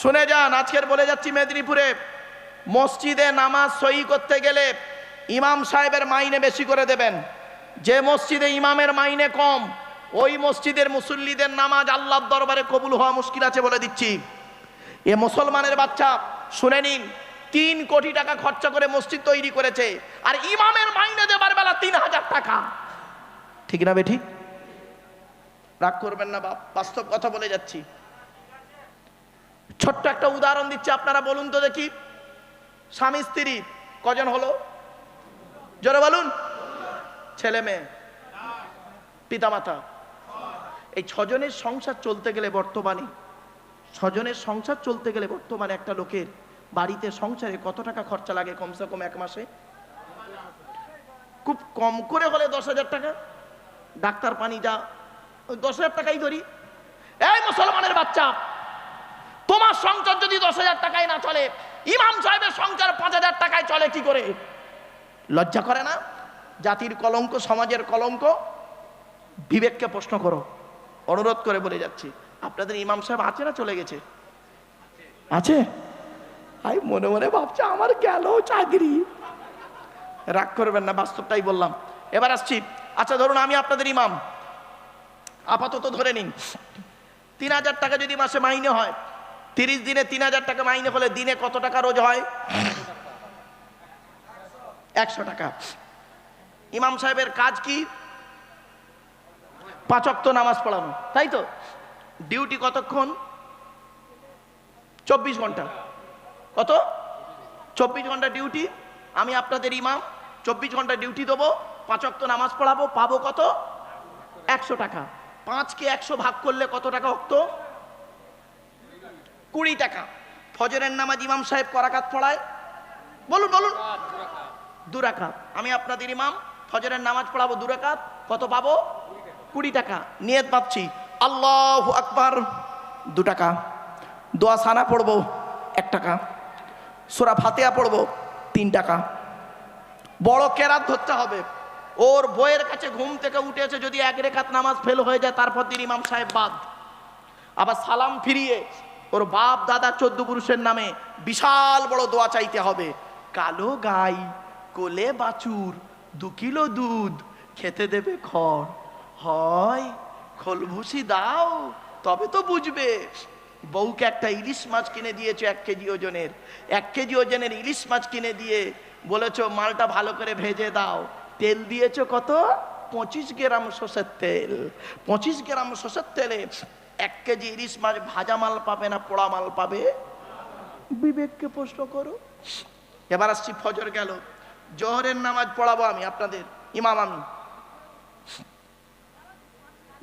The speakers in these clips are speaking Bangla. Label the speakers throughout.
Speaker 1: শুনে যান, আজকের বলে যাচ্ছি মেদিনীপুরে। মসজিদে নামাজ সই করতে গেলে ইমাম সাহেবের মাইনে বেশি করে দেবেন। যে মসজিদে ইমামের মাইনে কম, ওই মসজিদের মুসল্লিদের নামাজ আল্লাহর দরবারে কবুল হওয়া মুশকিল আছে বলে দিচ্ছি। এ মুসলমানের বাচ্চা, শুনে নিন, তিন কোটি টাকা খরচা করে মসজিদ তৈরি করেছে, আর ইমামের মাইনে দেবার বেলা তিন হাজার টাকা। ঠিক না বেঠি? রাগ করবেন না, বাপ, বাস্তব কথা বলে যাচ্ছি। ছোট্ট একটা উদাহরণ দিচ্ছি, আপনারা বলুন তো দেখি। স্বামী, স্ত্রী, কজন হলো? জোরে বলুন। ছেলে, মেয়ে। পিতামাতা। এই ছজনের সংসার চলতে গেলে বর্তমানে, ছজনের সংসার চলতে গেলে বর্তমানে একটা লোকের বাড়িতে সংসারে কত টাকা খরচা লাগে কমসে কম এক মাসে? খুব কম করে হলে দশ হাজার টাকা। ডাক্তার পানি যা, দশ হাজার টাকাই ধরি। এই মুসলমানের বাচ্চা তোমার সংসার যদি দশ হাজার টাকায় না চলে, ইমাম সাহেবের সংসার পাঁচ হাজার টাকায় চলে কি করে? লজ্জা করে না? জাতির কলঙ্ক, সমাজের কলঙ্ক? বিবেককে প্রশ্ন করো, অনুরোধ করে বলে যাচ্ছি। আপনাদের ইমাম সাহেব আছে না চলে গেছে? আছে। আই, মনে মনে ভাবছে আমার গেল চাকরি। রাগ করবেন না, বাস্তবটাই বললাম। এবার আসছি। আচ্ছা ধরুন আমি আপনাদের ইমাম। আপাতত ধরে নিন। তিন হাজার টাকা যদি মাসে মাইনে হয় তিরিশ দিনে তিন হাজার টাকা মাইনে হলে দিনে কত টাকা রোজ হয়? একশো টাকা। ইমাম সাহেবের কাজ কি? পাঁচক্ত নামাজ পড়ানো, তাই তো? ডিউটি কতক্ষণ? চব্বিশ ঘণ্টা। কত? চব্বিশ ঘণ্টা ডিউটি। আমি আপনাদের ইমাম, চব্বিশ ঘণ্টা ডিউটি দেবো পাঁচক্ত নামাজ পড়াবো, পাবো কত? একশো টাকা। পাঁচকে একশো ভাগ করলে কত টাকা অক্ত কুড়ি টাকা। ফজরের নামাজ ইমাম সাহেব করাকাত পড়ায়? বলুন বলুন। দুরাকাত আমি আপনাদের ইমাম, ফজরের নামাজ পড়াবো দুরাকাত কত পাবো? কুড়ি টাকা। নিয়ত পাচ্ছি আল্লাহ আকবার, দু টাকা। দোয়া সানা পড়ব, এক টাকা। সোরা ফাতেয়া পড়ব, তিন টাকা। বড় কেরাত ধরতে হবে। ওর বইয়ের কাছে ঘুম থেকে উঠেছে, যদি এক রেখাত নামাজ ফেল হয়ে যায়, তারপর দিন ইমাম সাহেব বাদ। আবার সালাম ফিরিয়ে ওর বাপ দাদা চোদ্দ পুরুষের নামে বিশাল বড় দোয়া চাইতে হবে। কালো গাই, কোলে বাছুর, দু কিলো দুধ, খেতে দেবে খড়। হয় খোলভুসি দাও, তবে তো বুঝবে। বউকে একটা ইলিশ মাছ কিনে দিয়েছ এক কেজি ওজনের। এক কেজি ওজনের ইলিশ মাছ কিনে দিয়ে বলেছ, মালটা ভালো করে ভেজে দাও। তেল দিয়েছ কত? পঁচিশ গ্রাম সর্ষের তেল। পঁচিশ গ্রাম সর্ষের তেলে এক কেজি ইলিশ মাছ ভাজা মাল পাবে না পোড়া মাল পাবে? বিবেককে প্রশ্ন করো। এবার আসছি ফজর গেল। জোহরের নামাজ পড়াবো আমি আপনাদের, ইমাম আমি।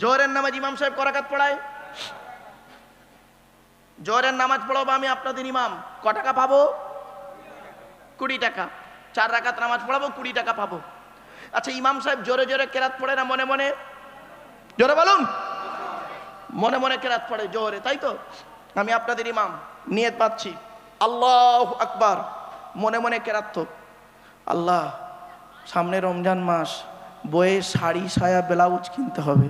Speaker 1: জোহরের নামাজ ইমাম সাহেব করাকাত পড়ায়? জোহরের নামাজ পড়াবো আমি আপনাদের, ইমাম। ক টাকা পাবো? কুড়ি টাকা। চার রাকাত নামাজ পড়াবো, কুড়ি টাকা পাবো। আচ্ছা ইমাম সাহেব জোরে জোরে কেরাত পড়ে না মনে মনে? জোরে বলুন। মনে মনে কেরাত পড়ে জোরে তাই তো? আমি আপনাদের ইমাম, নিয়ত পাচ্ছি। আল্লাহ আকবার, মনে মনে কেরাত তো। আল্লাহ, সামনে রমজান মাস, বইয়ে শাড়ি, সায়া, ব্লাউজ কিনতে হবে।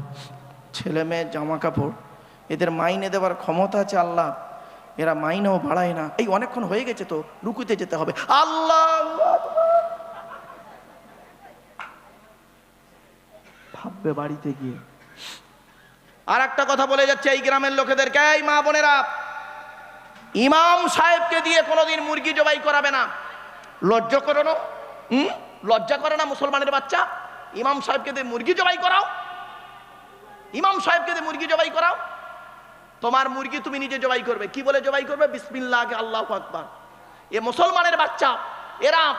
Speaker 1: ছেলে মেয়ের জামা কাপড়, এদের মাইনে দেওয়ার ক্ষমতা আছে আল্লাহ। এরা মাইনেও বাড়ায় না। এই অনেকক্ষণ হয়ে গেছে তো, রুকুতে যেতে হবে। আল্লাহ ভাববে বাড়িতে গিয়ে। আর একটা কথা বলে যাচ্ছে এই গ্রামের লোকেদেরকে, এই মা বোনেরা, ইমাম সাহেবকে দিয়ে কোনোদিন মুরগি জবাই করাবে না। লজ্জা করো না, হুম? লজ্জা করে না মুসলমানের বাচ্চা? ইমাম সাহেবকে দিয়ে মুরগি জবাই করাও। ইমাম সাহেবকে দিয়ে মুরগি জবাই করাও। তোমার মুরগি তুমি নিজে জবাই করবে। কি বলে জবাই করবে? বিসমিল্লাহ আল্লাহ আকবার। এ মুসলমানের বাচ্চা, এরা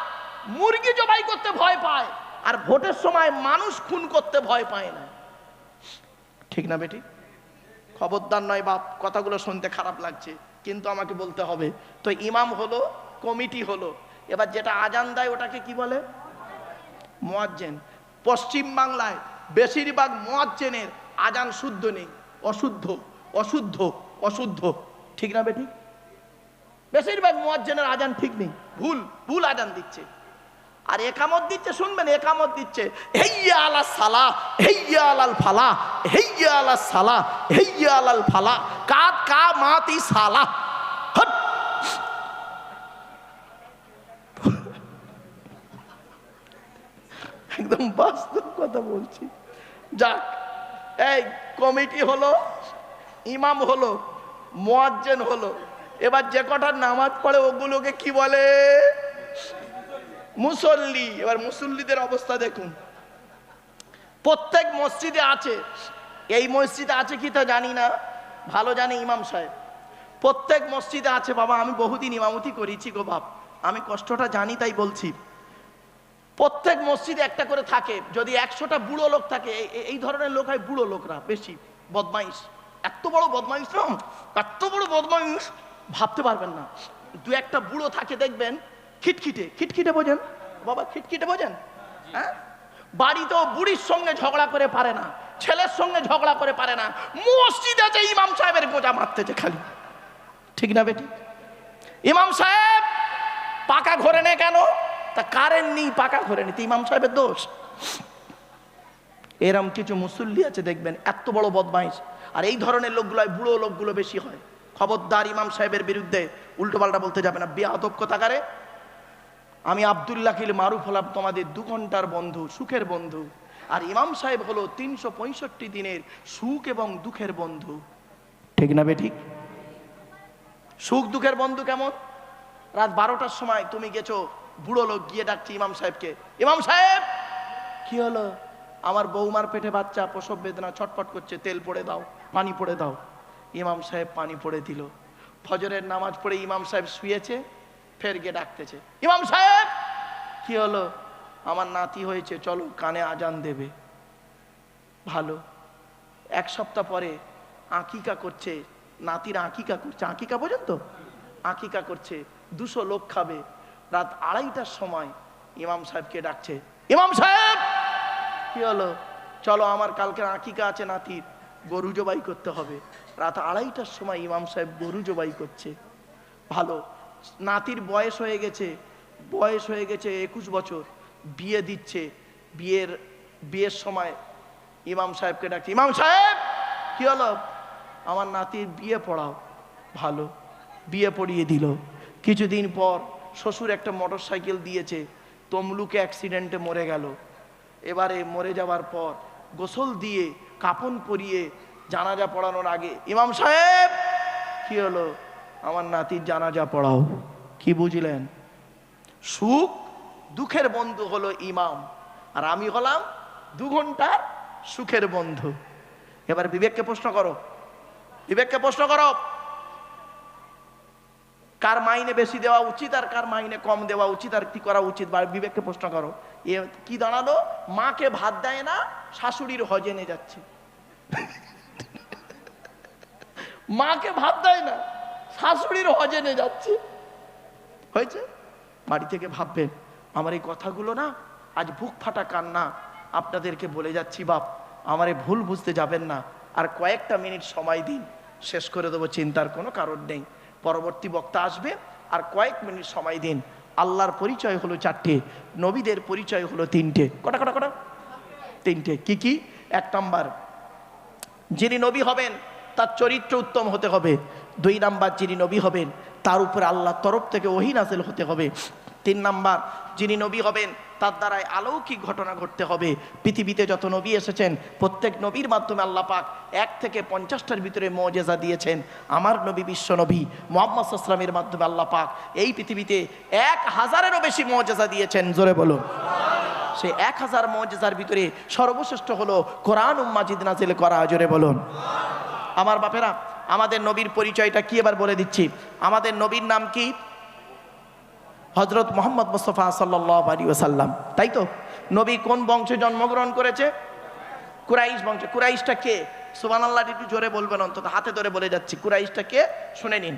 Speaker 1: মুরগি জবাই করতে ভয় পায়। আর ভোটের সময় মানুষ খুন করতে ভয় পায় না। ঠিক না বেটি? খবরদার নয় বাপ, কথাগুলো শুনতে খারাপ লাগছে, কিন্তু আমাকে বলতে হবে। তো ইমাম হলো, কমিটি হলো। এবার যেটা আজান দেয় ওটাকে কি বলে? মোয়াজ্জেন। পশ্চিম বাংলায় বেশিরভাগ মোয়াজ্জেনের আজান শুদ্ধ নেই, অশুদ্ধ অশুদ্ধ অশুদ্ধ। ঠিক না বেটি? বেশিরভাগ মোয়াজ্জেনের আজান ঠিক নেই। ভুল ভুল আজান দিচ্ছে। আর একামত দিচ্ছে, শুনবেন, একামত দিচ্ছে। হেইয়া আলা সালা, হেইয়া আলাল ফালা, হেইয়া আলা সালা, হেইয়া আলাল ফালা। কাত কা মাতি সালা। একদম বাস্তব কথা বলছি। যাক, এই কমিটি হলো, ইমাম হলো, মোয়াজ্জেন হলো। এবার যে কটা নামাজ পড়ে, ওগুলোকে কি বলে? মুসল্লি, এবার মুসল্লিদের অবস্থা দেখুন। প্রত্যেক মসজিদে আছে, এই মসজিদে আছে কি তা জানি না, ভালো জানে ইমাম সাহেব। প্রত্যেক মসজিদে আছে, বাবা, আমি বহুদিন ইমামতি করেছি গো বাপ, আমি কষ্টটা জানি তাই বলছি। প্রত্যেক মসজিদে একটা করে থাকে, যদি একশোটা বুড়ো লোক থাকে এই ধরনের লোক হয় বুড়ো লোকরা বেশি, বদমাইশ। এত বড় বদমাইশ এত বড় বদমাইশ, ভাবতে পারবেন না। দু একটা বুড়ো থাকে, দেখবেন খিটখিটে খিটখিটে বোঝেন? বাবা, খিটখিটে বোঝেন? হ্যাঁ? বাড়িতেও বুড়ির সঙ্গে ঝগড়া করে পারে না, ছেলের সঙ্গে ঝগড়া করে পারে না, মসজিদ আছে ইমাম সাহেবের গোজা মারতেছে খালি। ঠিক না বেটি? ইমাম সাহেব পাকা ঘরে নে কেন? তা কারেন্ট নেই, পাকা ঘরে নি ইমাম সাহেবের দোষ। এরম কিছু মুসল্লি আছে, দেখবেন, এত বড় বদমাইশ। আর এই ধরনের লোকগুলো বুড়ো লোকগুলো বেশি হয়। খবরদার ইমাম সাহেবের বিরুদ্ধে উল্টোপাল্টা বলতে যাবে না। বেআদব কথাকারে? আমি আবদুল্লাহ কিল মারুফ হলাম তোমাদের দু ঘণ্টার বন্ধু, সুখের বন্ধু। আর ইমাম সাহেব হলো তিনশো পঁয়ষট্টি দিনের সুখ এবং দুঃখের বন্ধু। ঠিক না বে ঠিক সুখ, দুঃখের বন্ধু কেমন? রাত বারোটার সময় তুমি গেছো, বুড়ো লোক গিয়ে ডাকছি ইমাম সাহেবকে, ইমাম সাহেব! কি হলো? আমার বৌমার পেটে বাচ্চা, প্রসব বেদনা, ছটফট করছে, তেল পড়ে দাও, পানি পড়ে দাও। ইমাম সাহেব পানি পড়ে দিল। ফজরের নামাজ পড়ে ইমাম সাহেব শুয়েছে ফের গিয়ে ডাকতেছে, ইমাম সাহেব! কি হলো? আমার নাতি হয়েছে, চলো কানে আজান দেবে। ভালো। এক সপ্তাহ পরে আকিকা করছে, নাতির আকিকা করছে, আকিকা বোঝেন তো? আকিকা করছে, দুশো লোক খাবে। রাত আড়াইটার সময় ইমাম সাহেবকে ডাকছে, ইমাম সাহেব! কি হলো? চলো, আমার কালকে আকিকা আছে নাতির, গরু জবাই করতে হবে। রাত আড়াইটার সময় ইমাম সাহেব গরু জবাই করছে। ভালো। নাতির বয়স হয়ে গেছে, বয়স হয়ে গেছে একুশ বছর, বিয়ে দিচ্ছে। বিয়ের বিয়ের সময় ইমাম সাহেবকে ডাকছে, ইমাম সাহেব, কি হলো? আমার নাতির বিয়ে পড়াও, ভালো, বিয়ে পড়িয়ে দিল। কিছুদিন পর শ্বশুর একটা মোটর সাইকেল দিয়েছে, তমলুকে অ্যাক্সিডেন্টে মরে গেল। এবারে মরে যাওয়ার পর গোসল দিয়ে, কাপন পরিয়ে জানাজা পড়ানোর আগে ইমাম সাহেব, কি হলো? আমার নাতির জানাজা পড়াও। কি বুঝলেন? সুখ দুঃখের বন্ধু হলো ইমাম, আর আমি হলাম দু ঘণ্টার সুখের বন্ধু। এবার বিবেককে প্রশ্ন করো। বিবেককে প্রশ্ন করো, কার মাইনে বেশি দেওয়া উচিত আর কার মাইনে কম দেওয়া উচিত আর কি করা উচিত? বা বিবেককে প্রশ্ন করো। এ কি দাঁড়াল? মাকে ভাত দেয় না, শাশুড়ির হজেনে যাচ্ছে। মাকে ভাত দেয় না। শাশুড়ির হজেনে যাচ্ছে। হয়েছে? বাড়ি থেকে ভাববেন, আমার এই কথাগুলো না, আজ বুক ফাটা কান্না, আপনাদেরকে বলে যাচ্ছি, বাপ, আমার এই ভুল বুঝতে যাবেন না। আর কয়েকটা মিনিট সময় দিন, শেষ করে দেবো, চিন্তার কোনো কারণ নেই। পরবর্তী বক্তা আসবে, আর কয়েক মিনিট সময় দিন। আল্লাহর পরিচয় হলো চারটে, নবীদের পরিচয় হলো তিনটে। কটা কটা কটা? তিনটে। কি কি? এক নম্বর, যিনি নবী হবেন, তার চরিত্র উত্তম হতে হবে। দুই নাম্বার যিনি নবী হবেন, তার উপরে আল্লাহর তরফ থেকে ওহি নাসিল হতে হবে। তিন নাম্বার, যিনি নবী হবেন, তার দ্বারাই আলৌকিক ঘটনা ঘটতে হবে। পৃথিবীতে যত নবী এসেছেন, প্রত্যেক নবীর মাধ্যমে আল্লাহ পাক এক থেকে পঞ্চাশটার ভিতরে মজেজা দিয়েছেন। আমার নবী বিশ্ব নবী মোহাম্মদ আসলামের মাধ্যমে আল্লাহ পাক এই পৃথিবীতে এক হাজারেরও বেশি মজেজা দিয়েছেন। জোরে বলুন। সে এক হাজার মজেজার ভিতরে সর্বশ্রেষ্ঠ হলো কোরআন উম্মাজিদ নাজিল করা। জোরে বলুন। আমার বাপেরা আমাদের নবীর পরিচয়টা কি এবার বলে দিচ্ছি? আমাদের নবীর নাম কি? হজরত মোহাম্মদ মুস্তফা সাল্লাহ আলী ওসাল্লাম তাই তো? নবী কোন বংশে জন্মগ্রহণ করেছে? কুরাইশ বংশে। কুরাইশটা কে? সুবান আল্লাহ একটু জোরে বলবেন, অন্তত হাতে ধরে বলে যাচ্ছি। কুরাইশটা কে? শুনে নিন।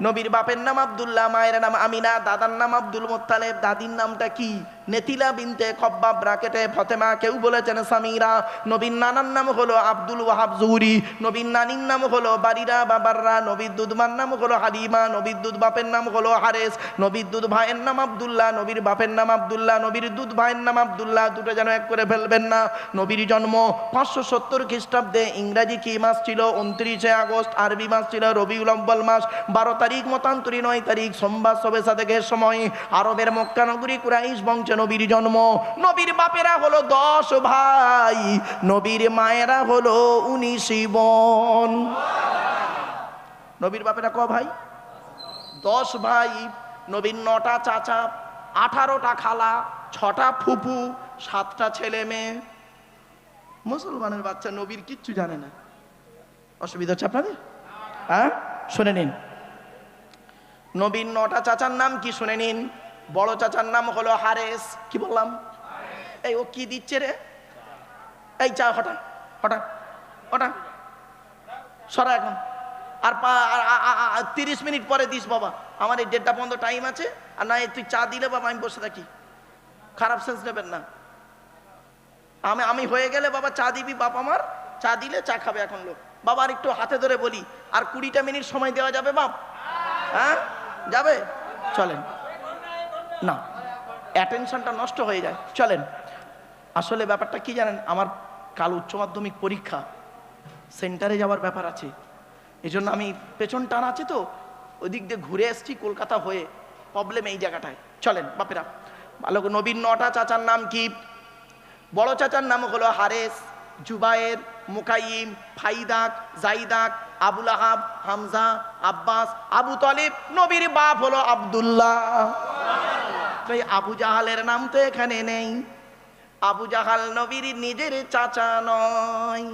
Speaker 1: নবীর বাপের নাম আব্দুল্লাহ, মায়ের নাম আমিনা, দাদার নাম আব্দুল মোত্তালেব, দাদির নামটা কি? নেতিলা বিনতে খব্বাব ব্রাকেটে ফতেমা, কেউ বলেছেন সামিরা। নবীর নানার নাম হলো আব্দুল ওয়াহাব জুহুরি। নবীর নানির নাম হলো বারিরা বাবাররা। নবীর দুধমার নাম হলো হালিমা। নবীর দুধ বাপের নাম হলো হারেস। নবীর দুধ ভাইয়ের নাম আব্দুল্লাহ। নবীর বাপের নাম আব্দুল্লাহ। নবীর দুধ ভাইয়ের নাম আব্দুল্লাহ। দুটো যেন এক করে ফেলবেন না। নবীর জন্ম পাঁচশো সত্তর খ্রিস্টাব্দে ইংরাজি কি মাস ছিল? উনত্রিশে আগস্ট, আরবি মাস ছিল, রবিউল আব্বাল মাস। বারো তারিখ মতান্তরী নয় তারিখ, সোমবার সবে সাদেকের সময় আরবের মক্কানগরী কুরাইশ বংশে নবীর জন্ম। নবীর বাপেরা হলো দশ ভাই, নবীর মায়েরা হলো উনিশ বোন। নবীর বাপেরা ক ভাই? দশ ভাই, নবীর নটা চাচা, আঠারোটা খালা, ছটা ফুপু, সাতটা ছেলে মেয়ে। মুসলমানের বাচ্চা নবীর কিচ্ছু জানে না। অসুবিধা হচ্ছে আপনাদের? হ্যাঁ? শুনে নিন। নবীন নটা চাচার নাম কি শুনে নিন? বড় চাচার নাম হলো হারেস। কি বললাম? এই ও কি দিচ্ছে রে? এই চা হঠাৎ হঠাৎ হঠাৎ। সরা এখন। আর তিরিশ মিনিট পরে দিস বাবা। আমার এই দেড়টা পর্যন্ত টাইম আছে। আর না তুই চা দিলে বাবা, আমি বসে থাকি। খারাপ সেন্স নেবেন না। আমি আমি হয়ে গেলে বাবা চা দিবি বাপ আমার। চা দিলে চা খাবে এখন লোক। বাবা আর একটু হাতে ধরে বলি, আর কুড়িটা মিনিট সময় দেওয়া যাবে বাপ? হ্যাঁ? যাবে? চলেন। না অ্যাটেনশনটা নষ্ট হয়ে যায়। চলেন। আসলে ব্যাপারটা কি জানেন? আমার কাল উচ্চ মাধ্যমিক পরীক্ষা। সেন্টারে যাওয়ার ব্যাপার আছে। এই জন্য আমি পেছন টান আছে তো, ওদিক দিয়ে ঘুরে এসছি কলকাতা হয়ে। প্রবলেম এই জায়গাটায়। চলেন, বাপেরা। ভালো নবীন নটা চাচার নাম কি? বড় চাচার নাম হলো হারেস, জুবায়ের, মুকাইম, ফাইদাক, জাইদাক আবুল আহাব হামজা, আব্বাস, আবু তলিব, নবীর বাপ হলো আব্দুল্লাহ। তো এই আবু জাহালের নাম তো এখানে নেই। আবু জাহাল নবীর নিজের চাচা নয়।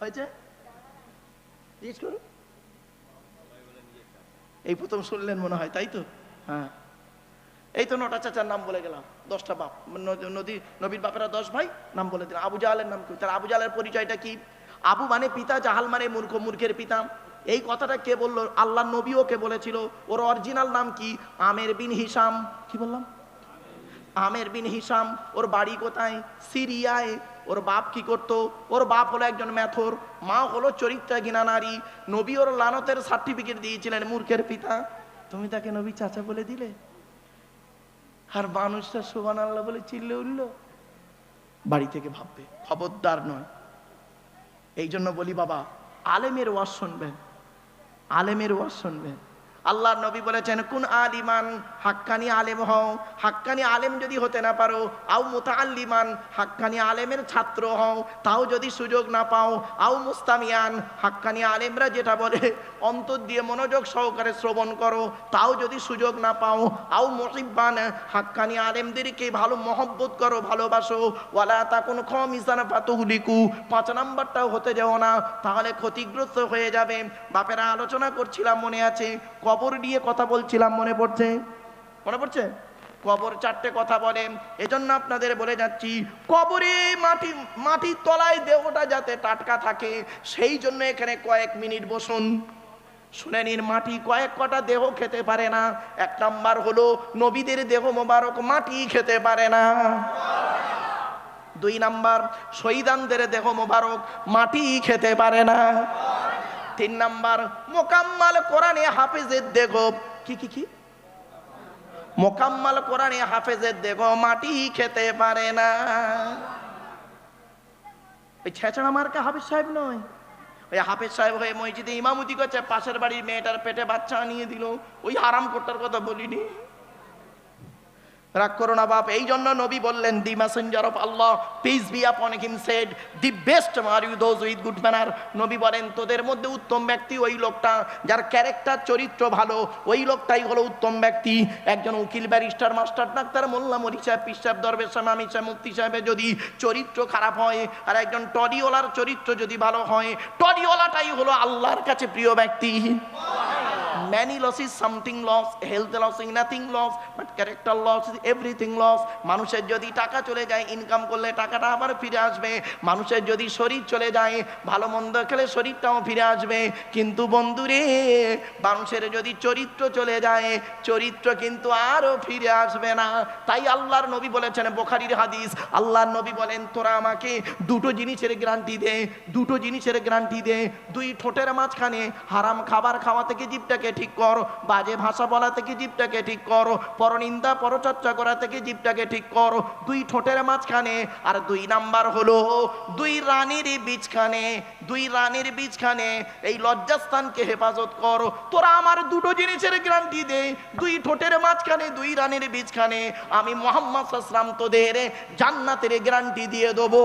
Speaker 1: হয়েছে? এই প্রথম শুনলেন মনে হয়, তাই তো? হ্যাঁ। এই তো নটা চাচার নাম বলে গেলাম, দশটা বাপ। নদী নবীর বাপেরা দশ ভাই, নাম বলে দিলাম। আবু জাহালের নাম কি? তার আবু জাহালের পরিচয়টা কি? আবু মানে পিতা, জাহাল মানে মূর্খ, মূর্খের পিতা। এই কথাটা কে বলল? আল্লাহ নবীও কে বলেছিল? ওর অরিজিনাল নাম কি? আমের বিন হিসাম। কি বললাম? আমের বিন হিসাম। ওর বাড়ি কোথায়? সিরিয়ায়। ওর বাপ কি করতো? ওর বাপ হলো একজন ম্যাথর। মা হলো চরিত্রাগিনা নারী। নবী ওর লানতের সার্টিফিকেট দিয়েছিলেন মূর্খের পিতা। তুমি তাকে নবী চাচা বলে দিলে? আর মানুষটা সোহান আল্লাহ বলে চিল্লে উঠল। বাড়ি থেকে ভাববে। খবরদার নয়। এই জন্য বলি বাবা আলেমের ওয়াজ শুনবেন আলেমের ওয়াজ শুনবেন। আল্লাহ নবী বলেছেন, কোন আলিমান, হাক্কানি আলেম হও। হাক্কানি আলেম যদি হতে না পারো, আও মুতাআল্লিমান, হাক্কানি আলেমের ছাত্র হও। তাও যদি সুযোগ না পাও, আও মুস্তামিয়ান, হাক্কানি আলেমরা যেটা বলে, অন্তর দিয়ে মনোযোগ সহকারে শ্রবণ করো। তাও যদি সুযোগ না পাও, আও মুহিব্বান, হাক্কানি আলেমদেরকে ভালো মহব্বত করো, ভালোবাসো। ওয়ালা তা কোনো কোন খমিসান ফাতুহলিকু পাঁচ নাম্বারটাও হতে যাও না, তাহলে ক্ষতিগ্রস্ত হয়ে যাবে। বাপেরা আলোচনা করছিলাম মনে আছে কবর নিয়ে কথা বলছিলাম, মনে পড়ছে? মনে পড়ছে? কবর চারটে কথা বলে, এজন্য আপনাদের বলে যাচ্ছি, কবরে মাটি, মাটির তলায় দেহটা যাতে টাটকা থাকে, সেই জন্য এখানে কয়েক মিনিট বসুন। শুনে নিন, মাটি কয়েক কটা দেহ খেতে পারে না। এক নাম্বার হলো, নবীদের দেহ মোবারক মাটি খেতে পারে না। দুই নাম্বার, শহীদানদের দেহ মোবারক মাটি খেতে পারে না। তিন নাম্বার, মোকাম্মাল কোরআনে হাফেজের দেখো কি কি কি? মোকাম্মাল কোরআনে হাফেজের দেখো মাটি খেতে পারে না। ওই ছেঁচড়া মার্কা হাফিজ সাহেব নয়। ওই হাফেজ সাহেব হয়ে মসজিদে ইমামতি করছে, পাশের বাড়ির মেয়েটার পেটে বাচ্চা নিয়ে দিল। ওই আরাম করতার কথা বলিনি? রাগ করো না বাপ, এই জন্য নবী বললেন, the messenger of Allah peace be upon him said the best are you those with good manner নবী বলেন, তোদের মধ্যে উত্তম ব্যক্তি ওই লোকটা, যার ক্যারেক্টার চরিত্র ভালো, ওই লোকটাই হলো উত্তম ব্যক্তি। একজন উকিল ব্যারিস্টার মাস্টার ডাক্তার, মোল্লা মরি সাহেব, পিসাব, দরবেশ সাহেব আমি সাহেব, মুফতি সাহেবের যদি চরিত্র খারাপ হয়, আর একজন টডিওয়ালার চরিত্র যদি ভালো হয় টডিওয়ালাটাই হলো আল্লাহর কাছে প্রিয় ব্যক্তি। Something loss health loss is nothing loss but character loss is everything loss মানুষের যদি টাকা চলে যায় ইনকাম করলে টাকাটা আবার ফিরে আসবে। মানুষের যদি শরীর চলে যায়, ভালো মন্দ খেলে শরীরটাও ফিরে আসবে। কিন্তু বন্ধুরে, মানুষের যদি চরিত্র চলে যায়, চরিত্র কিন্তু আরও ফিরে আসবে না। তাই আল্লাহর নবী বলেছেন, বোখারির হাদিস, আল্লাহর নবী বলেন, তোরা আমাকে দুটো জিনিসের গ্যারান্টি দে, দুটো জিনিসের গ্যারান্টি দে। দুই ঠোঁটের মাঝখানে হারাম খাবার খাওয়া থেকে জীবটাকে ঠিক করো। বাজে ভাষা বলা থেকে জীবটাকে ঠিক কর। পরনিন্দা, পরচর্চা করা থেকে জীবটাকে ঠিক করো। দুই ঠোঁটের মাঝখানে আর দুই নাম্বার হলো দুই রানীর বীজখানে, দুই রানীর বীজখানে এই লজ্জাস্থানকে হেফাজত করো। তোরা আমার দুটো জিনিসের গ্যারান্টি দে। দুই ঠোঁটের মাঝখানে, দুই রানীর বীজখানে আমি মোহাম্মদ সাসলাম তোদের জান্নাতের গ্যারান্টি দিয়ে দেবো।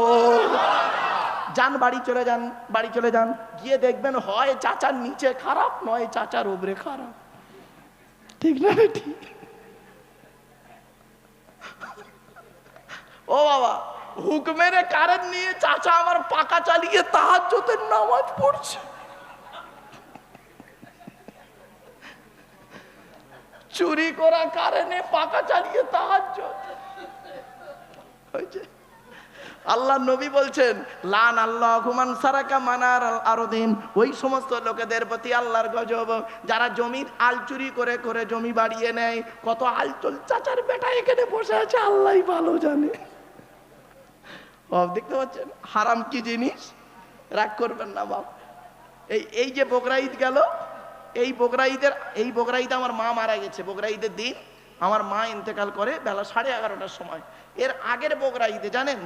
Speaker 1: যান, বাড়ি চলে যান, বাড়ি চলে যান। গিয়ে দেখবেন হয় চাচার নিচে খারাপ, নয় চাচার ওপরে খারাপ। ঠিক না, ঠিক। ও বাবা, হুকমের কারেন্ট নিয়ে চাচা আমার পাকা চালিয়ে তাহার নামাজ পড়ছে। চুরি করা কারণে পাকা চালিয়ে তাহার হয়েছে আল্লাহ নবী বলছেন, লান আল্লাহ হুমান সারাকা মানার আরও দিন ওই সমস্ত লোকেদের প্রতি আল্লাহর গজব। যারা জমির আল চুরি করে করে জমি বাড়িয়ে নেয়, কত আলচল চাচার বেটা এখানে বসে আছে আল্লাহ ভালো জানে। দেখতে পাচ্ছেন? হারাম কি জিনিস? রাগ করবেন না, বাপ। এই এই যে বকরা ঈদ গেল, এই বকরা ঈদের, এই বকরা ঈদে আমার মা মারা গেছে। বকরা ঈদের দিন আমার মা ইন্তেকাল করে বেলা সাড়ে এগারোটার সময়। এর আগের বকরা ঈদে, জানেন?